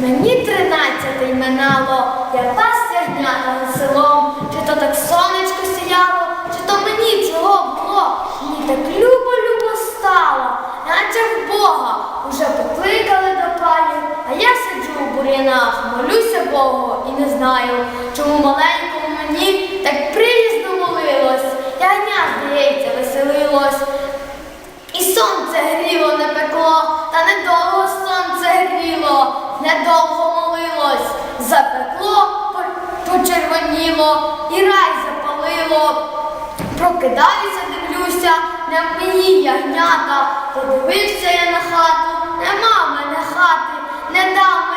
Мені тринадцятий минало, я пас ягнята над селом. Чи то так сонечко сіяло, чи то мені цього було. Мені так любо-любо стало, наче в Бога уже покликали до палів, а я сиджу у бур'янах, молюся Богу і не знаю, чому маленькому мені так приязно молилось. Ягня, здається, веселилось. І сонце гріло, не пекло, та недовго сонце гріло, недовго молилось, запекло, почервоніло, і рай запалило. Прокидаюся, дивлюся, не мені ягнята, подивився я на хату, нема мене хати, не дав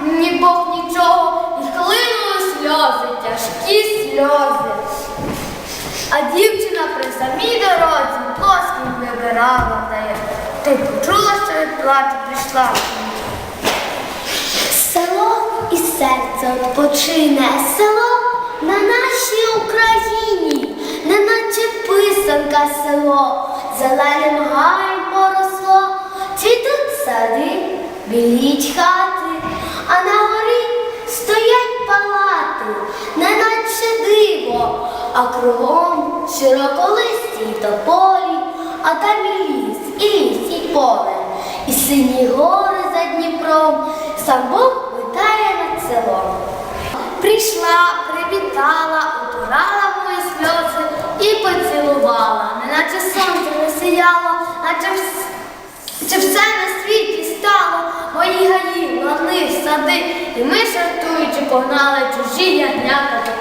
мені Бог нічого, і хлинули сльози, тяжкі сльози. А дівчина при самій дорозі плоским вибирала я. Ти почула, що від плачу прийшла. Село і почине село на нашій Україні, неначе писанка село, зеленим гаєм поросло, цвітуть сади, біліть хати, а на горі стоять палати, неначе диво, а кругом широколисті й тополі, а там і ліс, і ліс, і поле, і сині гори за Дніпром, сам Бог витає над селом. Прийшла, привітала, утурала мої сльози і поцілувала, неначе сонце не сіяло, наче вс- чи все на світі стало, мої гаї, лани, сади, і ми жартуючи погнали чужі ягнята та.